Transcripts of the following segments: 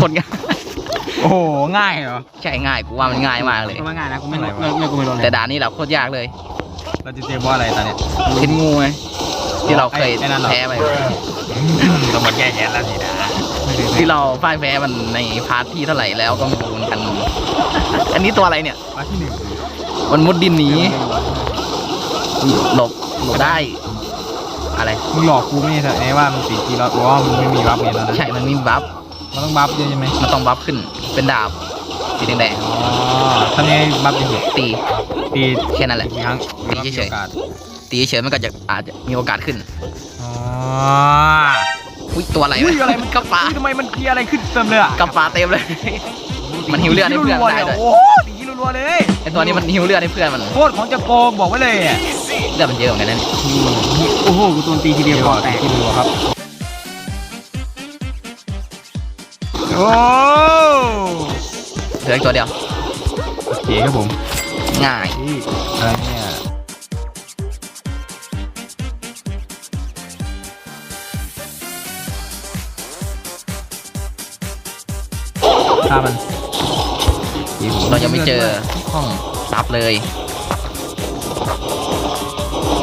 คนง่ายโอ้โหง่ายเหรอใช่ง่ายกูว่ามันง่ายมากเลยก็ไม่ง่ายนะกูไม่ไม่ไหวไม่ไม่กูไม่รู้เลยแต่ด่านนี้แหละโคตรยากเลย เราจะเจอบอสอะไรตอนเนี้ยเห็นงูไหมที่เราเคยไอ้นั่นเหรอแพ้ไปเราหมดแก้แค้นแล้วสินะที่เราพ่ายแพ้มันในพาร์ทที่เท่าไหร่แล้วก็ไม่รู้เหมือนกัน อันนี้ตัวอะไรเนี่ยมาที่หนึ่งมันมุดดินหนีหลบหลบได้ อะไรมึงหลอกกูไม่ใช่ไหมว่ามันสีกีเราบอกว่ามึงไม่มีบัฟเองแล้วนะใช่มันมีบัฟ มันต้องบัฟเยอะใช่ไหมมันต้องบัฟขึ้นเป็นดาบสีแดงอ๋อทำยังไงบัฟยังไงๆตีตีแค่นั้นแหละ กี่ครั้งตีเฉยๆมีโอกาสตีเฉยๆมันก็จะอาจจะมีโอกาสขึ้นอ๋ออุ้ยตัวอะไรอุ้ยอะไรมันกระปาอุ้ยทำไมมันมีอะไรขึ้นเต็มเลยอะกระปาเต็มเลย มันหิวเลือดให้เพื่อนรัวๆได้เลยด้วย โอ้โหตีรัวๆเลยไอตัวนี้มันหิวเลือดให้เพื่อนมันโคตรของจะโกงบอกไว้เลยอะเลือดมันเยอะเหมือนกันนะเนี่ยโอ้โหกูโดนตีทีเดียวคอแตกกินรัวครับ โอ้เหลืออีกตัวเดียว โอเคครับผมง่ายนี่อะไรเนี่ยฆ่ามันเรายังไม่เจอห้องซับเลย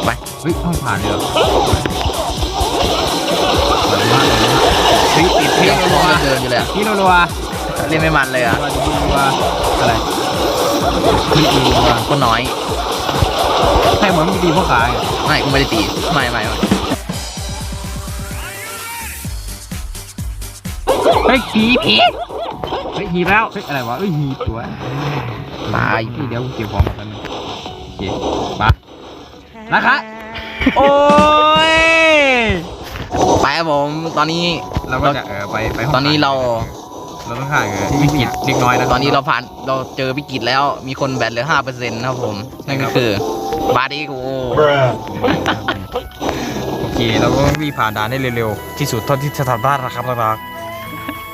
ไป เฮ้ยต้องผ่านเลยเหรอ เฮ้ยติดเพลยังงรัวเดินอยู่เลยอะๆที่รัวเล่นไม่มันเลยๆอะรัวๆรัวๆอะไรที่รัวคนน้อย ๆให้เหมือนมึงตีพวกขายอะไม่กูไม่ได้ตีไม่ไม่ไม่เฮ้ยผีผีเฮ้ยผีแล้วเฮ้ยอะไรวะเอ้ยหีบตัวตายนี่เดี๋ยวกูเก็บของก่อนแป๊บนึงโอเคมานะคะโอ้ย ไปครับผมตอนนี้เราก็จะเออไปไปห้งตอนนี้เราเราต้องห่างเออวิกฤตเล็กน้อยนะตอนนี้เราผ่านเราเจอวิกฤตแล้วมีคนแบตเหลือห้าเปอร์เซ็นต์ครับผมนั่นก็คือบาร์ดี้กูโอเคเราก็รีบผ่านด่านได้เร็วๆที่สุดเท่าที่จะทำได้นะครับรัก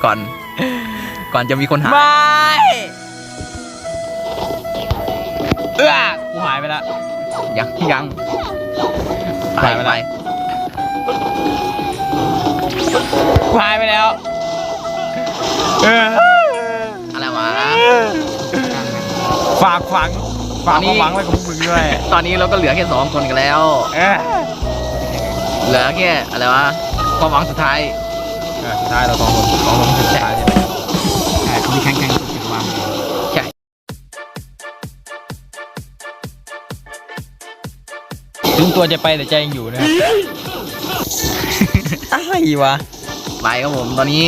ก่อน ก่อนจะมีคนหาไม่เอื้อกูหายไปละยังยังไปไปไป ไปกูหายไปแล้วเอออะไรวะ ฝากฝังฝากความหวังไว้กับพวกมึงด้วยตอนนี้เราก็เหลือแค่สองคนกันแล้ว เออเหลือแค่อะไรวะความหวังสุดท้ายเออสุดท้ายเราสองคนสองคนคือสุดท้ายใช่ไหมใช่มีแข่งแข่งสุดจังหวะใช่ถึงตัวจะไปแต่ใจยังอยู่นะครับ อะไรวะ ไปครับผม ตอนนี้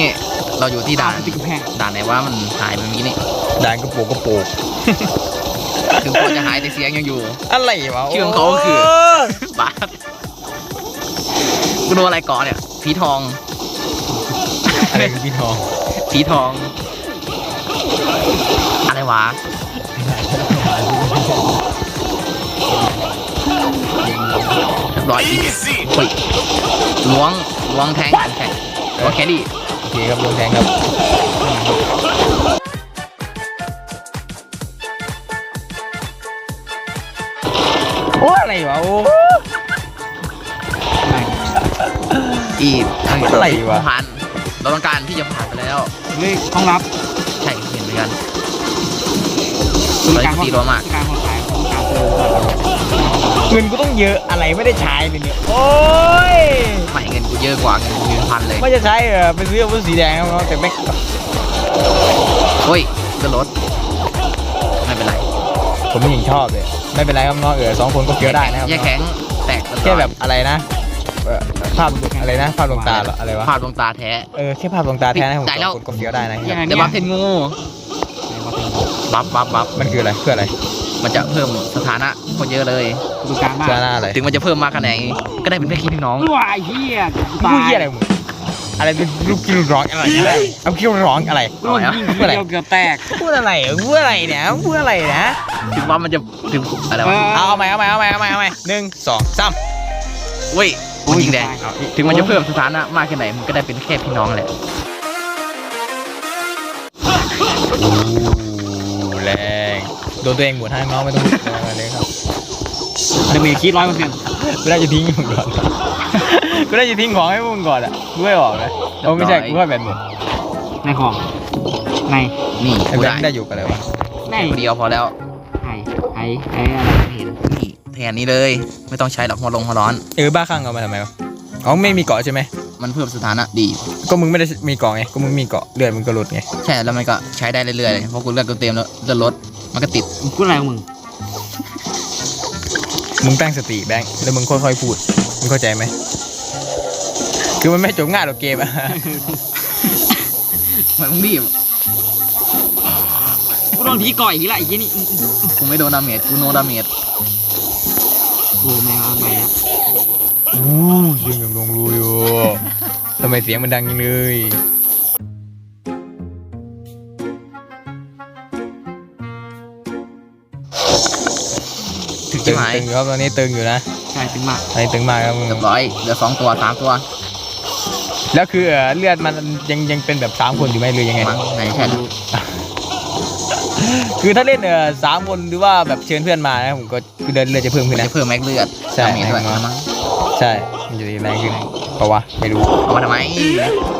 เราอยู่ที่ด่านติดกำแพงด่านไหนว่ามันหายไปเมื่อกี้นี่ด่านกระโปงกระโปงถึงตัวจะหายแต่เสียงยังอยู่ อะไรวะชื่อของเขาก็คือบาสกูโดนอะไรก่อนเนี่ยผีทองอะไรคือพี่ทองผีทอง อะไรวะเรียบร้อยอีกเฮ้ยล้วงล้วงแทงแทง ล้วงแครี่โอเคครับลงแทงครับโอ้อะไรวะโอ้อีกอะไรวะผ่านเราต้องการที่จะผ่านไปแล้วเฮ้ยห้องลับใช่เห็นเหมือนกันเราจะตีรัวมาก การคนขายของการเจอเงินกูต้องเยอะอะไรไม่ได้ใช้เลยเนี่ยโอ้ยไม่เงินกูเยอะกว่าเงินกูเป็นพันเลยไม่จะใช้เออไปซื้ออาวุธสีแดงครับน้องแต่ไม่เฮ้ยก็ลดไม่เป็นไร ผมไม่เห็นชอบเลย ไม่เป็นไรครับน้องเออสองคนก็เคี้ยวได้นะครับแย่แข็งแตกแค่แบบอะไรนะเอ่อภาพอะไรนะภาพดวงตาเหรออะไรวะภาพดวงตาแท้เออแค่ภาพดวงตาแท้นะผมได้สแล้อวงคนก็เคี้ยวได้นะยังไงเดี๋ยวบัฟเทนงูบัฟบัฟบัฟมันคืออะไรเพื่ออะไร มันจะเพิ่มสถานะคนเยอะเลยดูการบ้าเพื่อหน้าอะไรถึงมันจะเพิ่มมากขนาดไหนก็ได้เป็นแค่พี่น้องว้ายเฮียพูดเหี้ยอะไรมึงอะไรเป็นลูกกินร้องอะไรอะไรเอากินร้องอะไรโดนยิงทีเดียวเกือบแตกพูดอะไรพูดอะไรเนี่ยพูดอะไรนะถึงว่ามันจะถึงอะไรวะเอาเอาใหม่เอาใหม่เอาใหม่เอาใหม่เอาใหม่หนึ่งสองสามเว้ยมันยิงแดงถึงมันจะเพิ่มสถานะมากแค่ไหนมันก็ได้เป็นแค่พี่น้องแหละแรง โดนตัวเองหมุนให้น้องไม่ต้องมาเลยครับเดเมจคิดร้อยเปอร์เซ็นต์กูน่าจะทิ้งมึงก่อน กูน่าจะทิ้งของให้มึงก่อนอะกูไม่บอกเลยโอ้ไม่ใช่กูแค่แบบหมุนในของในนี่ไอ้กูแบได้งค์ได้อยู่กับอะไรวะในคนเดียวพอแล้วไอ้ไอ้ไอ้อะไรไม่เห็นนี่แทนนี้เลย ไม่ต้องใช้หรอกหัวลงหัวร้อนเออบ้าข้างเอามาทำไมวะอ๋อไม่มีเกาะใช่ไหมมันเพิ่มสถานะดี ก็มึงไม่ได้มีเกาะไงก็มึงมีเกาะเลือดมึงก็ลดไงใช่แล้วมันก็ใช้ได้เรื่อยๆเลยเพราะกูเลือดกูเต็มแล้วเลือดลด มันก็ติดมึงพูดอะไรของมึง มึงตั้งสติแบงค์แล้วมึงค่อยๆพูด มึงเข้าใจไหม คือมันไม่จบง่ายหรอกเกมอะ เหมือนมึงรีบกูโดนผีก่อยอีกแล้วไอ้ยี่นี่กูไม่โดนดาเมจกูโนดาเมจโอ้แมวเอาไปแล้วอู้ยังยังลงรูอยู่ ทำไมเสียงมันดังจังเลย หมายตึงอยู่ครับตอนนี้ตึงอยู่นะใช่ถึงมากตอนนี้ตึงมากครับมึงเรียบร้อยเหลือสองตัวสามตัว แล้วคือเอ่อเลือดมันยังยังเป็นแบบสามคนอยู่ไหมหรือยังไง มั้งไหนใช่ดูคือถ้าเล่นเออสามคนหรือว่าแบบเชิญเพื่อนมานะผมก็คือเดินเลือดจะเพิ่มมัขึ้นนจะนะเพิ่มแม็กเลือดใช่ดาเมจด้วยแม็กมั้งใช่มันจะแรงขึ้นเพราะว่าไม่รู้เอามาทำไม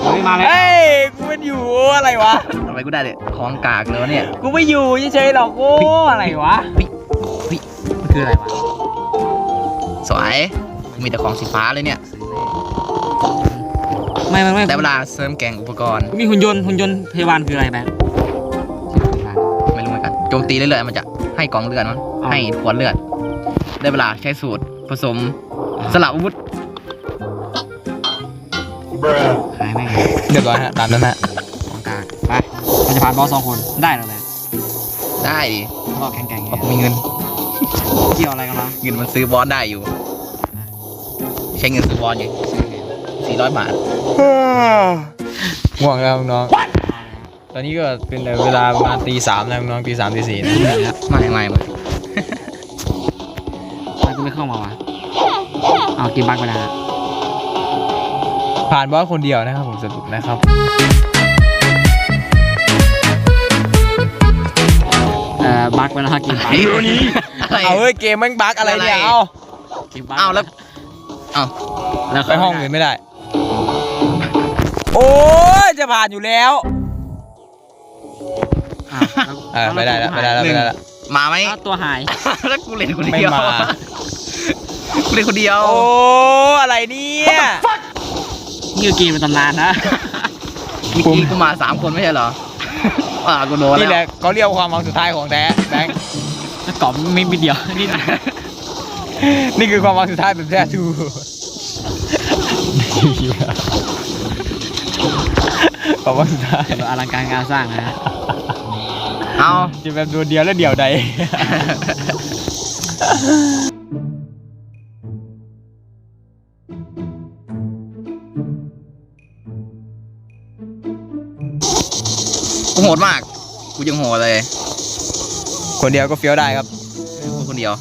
เฮ้ยมาแล้วเฮ้ยกูไม่อยู่อะไรวะทำไมกูได้เลยของกากเลยวะเนี่ยกูไม่อยู่เฉยๆหรอกโอ้อะไรวะมัน คืออะไรวะสวยมีแต่ของสีฟ้าเลยเนี่ยไม่ไม่ไม่แต่เวลาเสริมแกงอุปกรณ์ มีหุ่นยนต์หุ่นยนต์พยาบาลคืออะไรแบงค์ไม่รู้เหมือนกันโจมตีเรื่อยๆมันจะให้กองเลือดมั้งอ๋อให้ขวดเลือด ได้เวลาใช้สูตรผสมสลับอาวุธขายแม่งเรียบร้อยฮะตามนั้นฮะของกลางไปเราจะผ่านบอสสองคนได้แล้วแหละได้ดิรอบแข่งๆเพราะกูมีเงิน เกี่ยวอะไรกันวะเงินมันซื้อบอสได้อยู่ ใช้เงินซื้อบอสไงสี่ร้อยบาทง่วงแล้วน้องๆตอนนี้ก็เป็นเวลาประมาณตีสามแล้วน้องๆตีสามตีสี่นะไม่ไม่ไม่ทำไมกูไม่เข้ามาวะเอากินบักไปแล้วฮะผ่านบอสคนเดียวนะครับผมสรุปนะครับเอ่อบักไปแล้วฮะกินบัก อะไร เอาเฮ้ยเกมแม่งบั๊กอะไรเนี่ยอะไรเอากินบักอ้าวแล้วอ้าวแล้วไปห้องอื่นไม่ได้ โอ้ยจะผ่านอยู่แล้วอ้าวแล้วเออไม่ได้แล้วไม่ได้แล้วไม่ได้แล้ว มาไหมอ้าวตัวหาย แล้วกูเล่นคนไม่เดียวมา กูเล่นคนเดียวโอ้อะไรเนี่ยนี่คือเกมเป็นตำนานนะเมื่อกี้กูมาสามคนไม่ใช่เหรอ อ่ากูโดนนี่แหแล้วละเขาเรียกว่าความหวังสุดท้ายของแท้แบงค์ แล้วกรอบไม่มีเดียวนี่นะนี่คือความหวังสุดท้ายแบบแท้ทูความหวังสุดท้ายอลังการงานสร้างนะฮะเอาจะแบบตัวเดียวแล้วเดียวใดกูโหดมาก กูยังโหดเลย คนเดียวก็เฟี้ยวได้ครับกูคนเดียว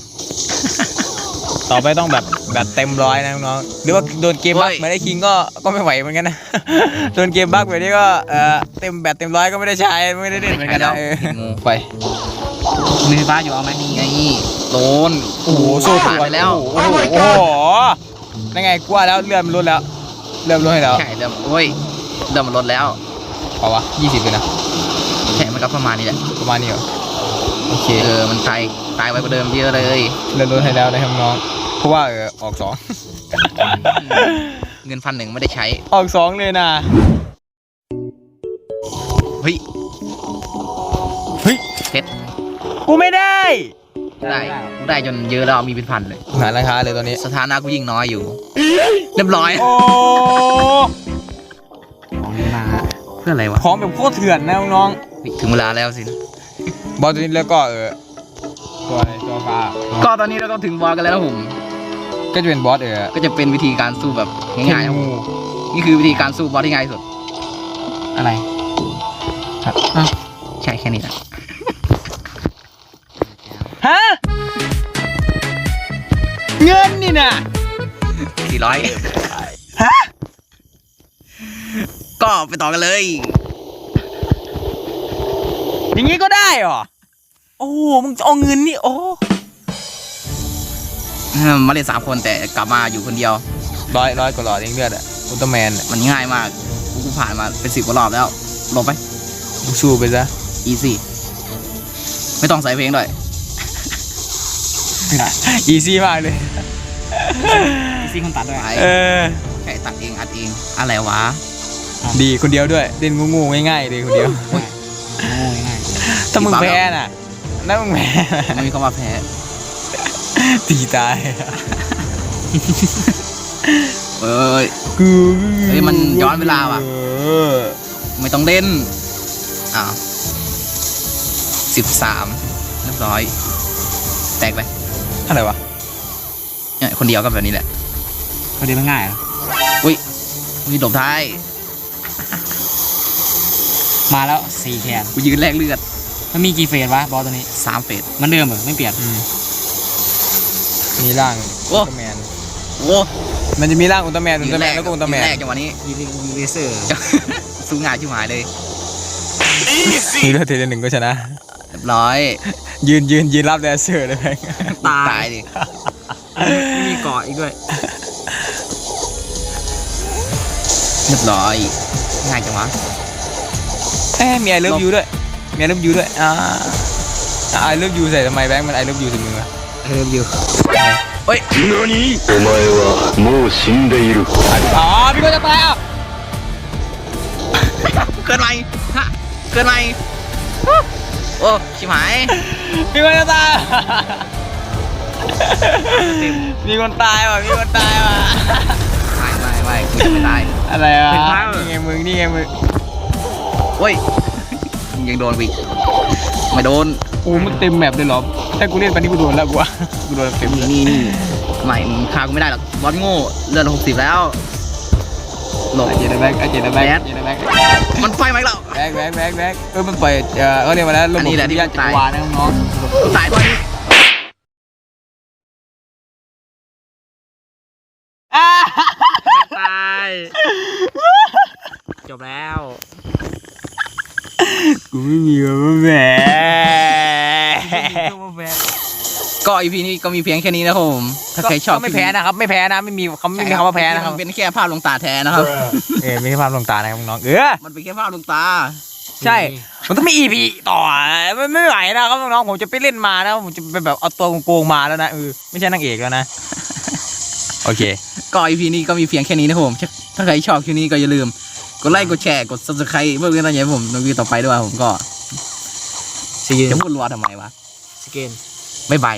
ต่อไปต้องแบบแบบเต็มร้อยนะน้องๆหรือว่าโดนเกมบั๊กเฮ้ยไม่ได้คิงก็ก็ไม่ไหวเหมือนกันนะโดนเกมบั๊กแบบนี้ก็เออเต็มแบบเต็มร้อยก็ไม่ได้ใช้ไม่ได้เล่นเหมือนกันนะเอองูไปมีไฟฟ้าอยู่เอาไหมนี่ไงโดนโอ้โหโซ่ผ่านตัวไปแล้วโอ้โหโอ้โหนั่นไงกลัวแล้วเลื่อนมันลดแล้ว เริ่มลดให้แล้วใช่เริ่มโอ้ยเริ่มลดแล้วเปล่าวะยี่สิบเลยนะใช่มันก็ประมาณนี้แหละประมาณนี้เหรอ โอเคเออมันตายตายไวกว่าเดิมเยอะเลยเริ่มลดให้แล้วนะครับน้อง เพราะว่าเออออกสอง เงินพันหนึ่งไม่ได้ใช้ ออกสองเลยนะเฮ้ยเฮ้ยเพชรกูไม่ได้ได้กูได้จนเยอะแล้วมีเป็นพันเลยหาราคาเลยตอนนี้สถานะกูยิ่งน้อยอยู่ เรียบร้อยโอ้ของนี้มาฮะเพื่ออะไรวะของแบบโคตรเถื่อนนะน้องถึงเวลาแล้วสินะๆ บอลตัวนี้แล้วก็เออตัวอะไรตัวฟ้าก็ตอนนี้เราก็ถึงบอสกันแล้วนะผม ก็จะเป็นบอสเออก็จะเป็นวิธีการสู้แบบง่ายๆครับผมนี่คือวิธีการสู้บอสที่ง่ายที่สุด อะไรใช่แค่นี้แหละฮะเงินนี่นะสี่ร้อยฮะก็ไปต่อกันเลย อย่างงี้ก็ได้เหรอ โอ้มึงจะเอาเงินนี่โอ้เออมาเล่นสามคนแต่กลับมาอยู่คนเดียว ร้อยร้อยกว่าหลอดเองเลือดอะอุลตร้าแมนอะมันง่ายมากกูกูผ่านมาเป็นสิบกว่ารอบแล้วลงไปสู้ไปซะ easy ไม่ต้องใส่เพลงด้วยอีซี่มากเลยอีซี่คนตัดด้วยไปเออแค่ตัดเองอัดเองอะไรวะ ดีคนเดียวด้วยเล่นงูๆง่ายๆเลยคนเดียวโอ้ยง่าย ถ้ามึงแพ้น่ะถ้ามึงแพ้ไม่มีคำว่าแพ้ตีตายเอ้ยกูเฮ้ยมันย้อนเวลาว่ะเออไม่ต้องเล่นอ้าวสิบสามเรียบร้อย แตกไปอะไรวะเนี่ยคนเดียวก็แบบนี้แหละก็เดียวมันง่ายเหรอมีหลบท้าย มาแล้วสี่แคนกูยืนแลกเลือด มันมีกี่เฟสวะบอสตัวนี้ สามเฟสมันเดิมเหรอไม่เปลี่ยนอืมมีร่างโอ้ อุลตร้าแมน โอ้มันจะมีร่างอุลตร้าแมนอุลยืตร้าแมแรนกแล้วก็อุลตร้าแมนยืแรกจังหวะนี้ยีเลเซอร์สู้งานชิบหายเลยมีเลือดเทเลหนึ่งก็ชนะ เรียบร้อยยืนยืนยืนรับแดนเซอร์เลยแม่งตาย ตายดิไม่มีเกาะอีกด้วย เรียบร้อยง่ายจังวะ เอ้ยมีไอเลิฟยูด้วย มีไอเลิฟยูด้วย อ่าไอเลิฟยูใส่ทำไมแบงค์มันไอเลิฟยูใส่มือวะ เริ่มอยู่ เฮ้ย 何お前はもう死んでいる อ๋อพี่ก็จะตายอ่ะ เกินไหมฮะเกินไหมโอ้ชิบหาย พี่ก็จะตายมีคนตายว่ะมีคนตายว่ะ ไม่ไม่ไม่กูจะไม่ตาย อะไรวะ เป็นพระเหรอ นี่ไงมึงนี่ไงมึง โอ้ย ยังโดนวิไม่โดนโอ้มันเต็มแมปเลยเหรอถ้ากูเล่นไปนี่กูโดนแล้วกูว่ากูโดนเต็มนี่นี่นี่ไม่มึงฆ่ากูไม่ได้หรอกบอสโง่เลือดหกสิบแล้วหลบไอเจนแบงค์ไอเจนแบงค์แบไอดเจนแบงค์มันไฟไหมเราแบงค์แบงค์แบงค์แบงค์เออมันปล่อยเออเขาเรียกว่าแล้วระอับบนนี้แหละที่สุริยะตายจักรวาลนะน้องกูตายตัวนี้ตายจบแล้ว ๆกูไม่มีว่าแหม ก็อีพีนี้ก็มีเพียงแค่นี้นะครับผมถ้าใครชอบก็ไม่แพ้นะครับ ไม่แพ้นะไม่มีเขาไม่มีคำว่าแพ้นะครับมันเป็นแค่ภาพลวงตาแท้นะครับ เออไม่ใช่ภาพลวงตานะครับน้องเออมันเป็นแค่ภาพลวงตา ใช่ มันต้องมี EP ต่อมันไม่ไหวนะครับน้องๆผมจะไปเล่นมานะผมจะไปแบบเอาตัวโกงๆมาแล้วนะเออไม่ใช่นางเอกแล้วนะโอเค ก็อีพีนี้ก็มีเพียงแค่นี้นะครับผมถ้าใครชอบคลิปนี้ก็อย่าลืมกดไลค์กดแชร์กด subscribe เพื่อเป็นกำลังใจให้ผมในวีต่อไปด้วยผมก็ซีเกนจะพูดรัวทำไมวะ สเกนบ๊ายบาย